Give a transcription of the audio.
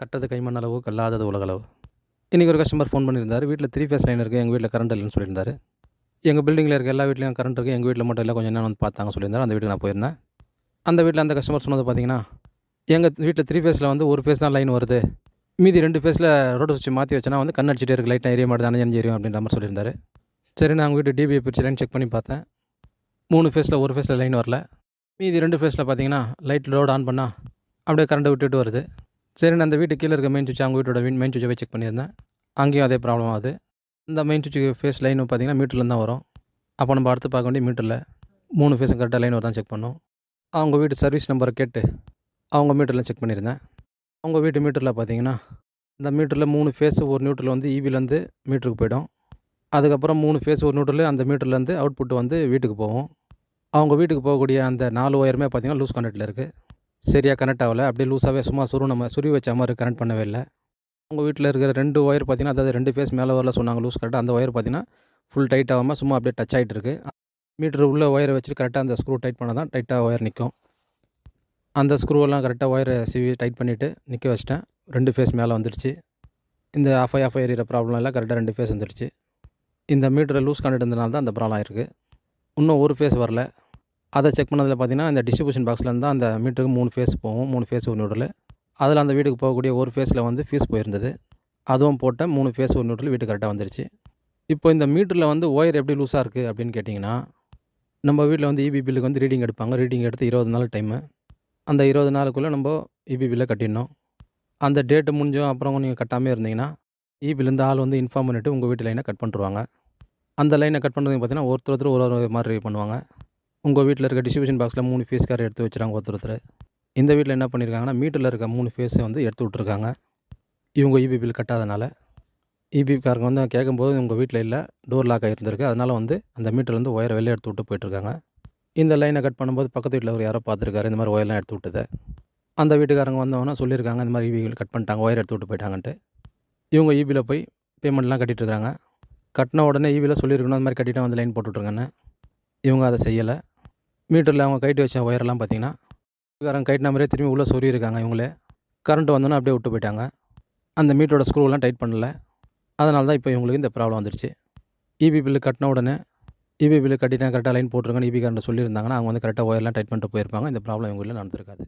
கட்டது கைமண் அளவு கல்லாதது உலகளவு. இன்றைக்கி ஒரு கஸ்டமர் ஃபோன் பண்ணியிருந்தார். வீட்டில் த்ரீ ஃபேஸ் லைன் இருக்குது எங்கள் வீட்டில் கரண்ட் இல்லைன்னு சொல்லியிருந்தார். எங்கள் பில்டிங்கில் இருக்க எல்லா வீட்லேயும் கரண்ட் இருக்குது எங்கள் வீட்டில் மட்டும் இல்லை கொஞ்சம் என்னென்னு வந்து பார்த்தாங்க சொல்லியிருந்தார். அந்த வீட்டுக்கு நான் போயிருந்தேன். அந்த வீட்டில் அந்த கஸ்டமர் சொன்னது பார்த்தீங்கன்னா எங்கள் வீட்டில் த்ரீ ஃபேஸில் வந்து ஒரு ஃபேஸ் தான் லைன் வருது. மீதி ரெண்டு ஃபேஸில் ரோடு சுவிட்ச் மாற்றி வச்சனா வந்து கண் அடிச்சிட்டே இருக்கு. லைட்டாக எரிய மாட்டேன் அணைஞ்சு எரியும் அப்படின்ற மாதிரி சொல்லியிருந்தாரு. சரி நான் அவங்க வீட்டு டிபிஐ பிரிச்சு லைன் செக் பண்ணி பார்த்தேன். மூணு ஃபேஸில் ஒரு ஃபேஸில் லைன் வரல. மீதி ரெண்டு ஃபேஸில் பார்த்தீங்கன்னா லைட் லோட் ஆன் பண்ணால் அப்படியே கரண்ட்டை விட்டுட்டு வருது. சரி நான் அந்த வீட்டு கீழே இருக்க மெயின் சுவிட்ச் அவங்க வீட்டோட மெயின் சுவிட்சை போய் செக் பண்ணியிருந்தேன். அங்கேயும் அதே ப்ராப்ளம் ஆகுது. இந்த மெயின் சுவிட்ச் ஃபேஸ் லைன் பார்த்தீங்கன்னா மீட்டர்லேருந்து தான் வரும். அப்போ நம்ம அடுத்து பார்க்க வேண்டிய மீட்டரில் மூணு ஃபேஸும் கரெக்டாக லைன் வருதான் செக் பண்ணோம். அவங்க வீட்டு சர்வீஸ் நம்பரை கேட்டு அவங்க மீட்டரில் செக் பண்ணியிருந்தேன். அவங்க வீட்டு மீட்டரில் பார்த்தீங்கன்னா இந்த மீட்டரில் மூணு ஃபேஸு ஒரு நியூட்ரல் வந்து ஈபிலேருந்து மீட்டருக்கு போயிடும். அதுக்கப்புறம் மூணு ஃபேஸ் ஒரு நியூட்ரல் அந்த மீட்டர்லேருந்து அவுட்புட் வந்து வீட்டுக்கு போகும். அவங்க வீட்டுக்கு போகக்கூடிய அந்த நாலு ஒயருமே பார்த்தீங்கன்னா லூஸ் கனெக்டில் இருக்குது சரியாக கனெக்ட் ஆகலை. அப்படியே லூஸாகவே சும்மா சுரு நம்ம சுரி வச்ச மாதிரி கனெக்ட் பண்ணவே இல்லை. உங்கள் வீட்டில் இருக்கிற ரெண்டு ஒயர் பார்த்தீங்கன்னா அதாவது ரெண்டு ஃபேஸ் மேலே வரல சொன்னாங்க லூஸ் கரெக்டாக அந்த ஒயர் பார்த்தீங்கன்னா ஃபுல் டைட் ஆகாமல் சும்மா அப்படியே டச் ஆகிட்டு இருக்குது மீட்டர் உள்ள ஒயரை வச்சு கரெக்டாக அந்த ஸ்க்ரூ டைட் பண்ணால் தான் டைட்டாக ஒயர் நிற்கும் அந்த ஸ்க்ரூவெல்லாம் கரெக்டாக ஒயரை சிவி டைட் பண்ணிவிட்டு நிற்க வச்சிட்டேன். ரெண்டு ஃபேஸ் மேலே வந்துடுச்சு. இந்த ஆஃப் ஆஃப் ஏறிகிற ப்ராப்ளம் எல்லாம் கரெக்டாக ரெண்டு ஃபேஸ் வந்துடுச்சு. இந்த மீட்டரை லூஸ் கண்டுட்டு இருந்தனால தான் அந்த ப்ராப்ளம் ஆயிருக்கு. இன்னும் ஒரு ஃபேஸ் வரல. அதை செக் பண்ணதில் பார்த்தீங்கன்னா இந்த டிஸ்ட்ரிபியூஷன் பாக்ஸ்லேருந்து தான் அந்த மீட்டருக்கு மூணு ஃபேஸ் போகும். மூணு ஃபேஸ் ஒரு நியூட்ரல் அதில் அந்த வீட்டுக்கு போகக்கூடிய ஒரு ஃபேஸில் வந்து ஃபீஸ் போயிருந்தது. அதுவும் போட்டேன் மூணு ஃபேஸ் ஒரு நியூட்ரல் வீட்டுக்கு கரெக்டாக வந்துருச்சு. இப்போ இந்த மீட்டரில் வந்து ஒயர் எப்படி லூஸாக இருக்குது அப்படின்னு கேட்டிங்கன்னா நம்ம வீட்டில் வந்து இபி பில்லுக்கு வந்து ரீடிங் எடுப்பாங்க. ரீடிங் எடுத்து இருபது நாள் டைமு அந்த இருபது நாளுக்குள்ளே நம்ம இபி பில்லை கட்டிடணும். அந்த டேட்டு முடிஞ்சோம் அப்புறம் நீங்கள் கட்டாமல் இருந்தீங்கன்னா இபிலேருந்து ஆள் வந்து இன்ஃபார்ம் பண்ணிவிட்டு உங்கள் வீட்டு லைனை கட் பண்ணிருவாங்க. அந்த லைனை கட் பண்ணுறது பார்த்தீங்கன்னா ஒருத்தர் ஒருத்தர் ஒரு ஒரு மாதிரி பண்ணுவாங்க. உங்கள் வீட்டில் இருக்க டிஸ்ட்ரிபியூஷன் பாக்ஸில் மூணு ஃபேஸ் கார் எடுத்து வச்சுறாங்க ஒருத்தர் ஒருத்தர். இந்த வீட்டில் என்ன பண்ணியிருக்காங்கன்னா மீட்டரில் இருக்க மூணு ஃபேஸை வந்து எடுத்து விட்ருக்காங்க இவங்க இபி பில் கட்டாதனால. இபி காரங்க வந்து கேட்கும்போது உங்கள் வீட்டில் இல்லை டோர் லாக் ஆகிருந்திருக்கு அதனால் வந்து அந்த மீட்டர்லேருந்து ஒயரை வெளியே எடுத்து விட்டு போயிட்டுருக்காங்க இந்த லைனை கட் பண்ணும்போது பக்கத்து வீட்டில் ஒரு யாரோ பார்த்துருக்காரு. இந்த மாதிரி ஒயர்லாம் எடுத்து விட்டது. அந்த வீட்டுக்காரங்க வந்தவொன்னே சொல்லியிருக்காங்க இந்த மாதிரி இபி கட் பண்ணிட்டாங்க ஒயர் எடுத்து விட்டு போயிட்டாங்கன்ட்டு. இவங்க இபியில் போய் பேமெண்ட்லாம் கட்டிட்டு இருக்காங்க. கட்டின உடனே இபியில் சொல்லியிருக்கணும் அந்த மாதிரி கட்டிட்டு வந்து லைன் போட்டுட்ருங்கன்னு இவங்க அதை செய்யலை. மீட்டரில் அவங்க கைட்டு வச்ச ஒயரெல்லாம் பார்த்தீங்கன்னா காரங்க கைட்டின மாதிரியே திரும்பி உள்ளே சொருகிருக்காங்க இவங்களே. கரண்ட் வந்தோன்னா அப்படியே விட்டு போயிட்டாங்க. அந்த மீட்டரோட ஸ்க்ரூவெலாம் டைட் பண்ணல. அதனால தான் இப்போ இவங்களுக்கு இந்த ப்ராப்ளம் வந்துருச்சு. இபி பில்லு கட்டின உடனே இபி பில்லு கட்டிட்டேன் கரெக்டாக லைன் போட்டிருக்கேன்னு இபி காரண்ட் சொல்லியிருந்தாங்கன்னா அவங்க வந்து கரெக்டாக ஒயர்லாம் டைட் பண்ணிட்டு போயிருப்பாங்க. இந்த ப்ராப்ளம் இவங்க நடந்திருக்காது.